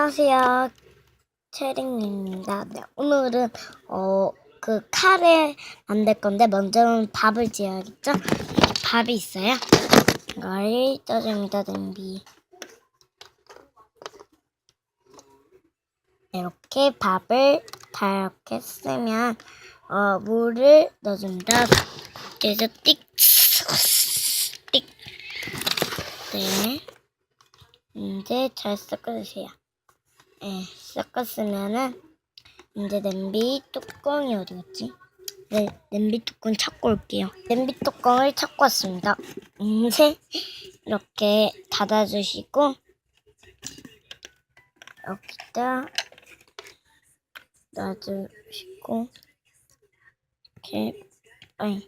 안녕하세요. 채링입니다. 네, 오늘은 어 그 카레 만들 건데 먼저는 밥을 지어야겠죠? 밥이 있어요. 이걸 떠줍니다, 냄비. 이렇게 밥을 다 이렇게 쓰면 어 물을 넣어줍니다. 그래서 띡, 띡. 네. 이제 잘 섞어주세요. 네, 섞었으면은 이제 냄비 뚜껑이 어디 갔지? 네, 냄비 뚜껑 찾고 올게요. 냄비 뚜껑을 찾고 왔습니다. 이제 이렇게 닫아주시고 여기다 놔주시고 이렇게 아니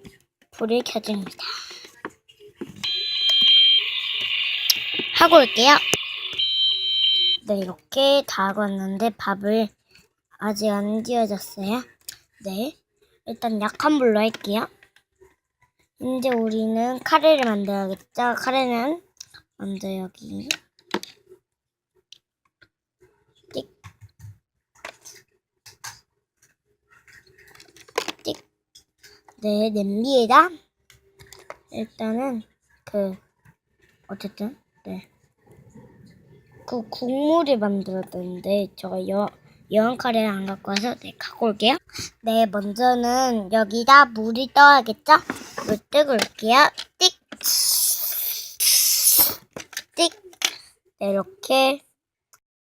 불을 켜줍니다. 하고 올게요. 네, 이렇게 다 왔는데 밥을 아직 안 지어졌어요. 네, 일단 약한 불로 할게요. 이제 우리는 카레를 만들어야겠죠. 카레는 먼저 여기 띡, 띡. 네, 냄비에다 일단은 그 어쨌든 네. 그 국물을 만들어야 되는데 제가 여, 여왕 카레를 안 갖고 와서 네 갖고 올게요. 네 먼저는 여기다 물을 떠야겠죠? 물 뜨고 올게요. 띡 띡. 네 이렇게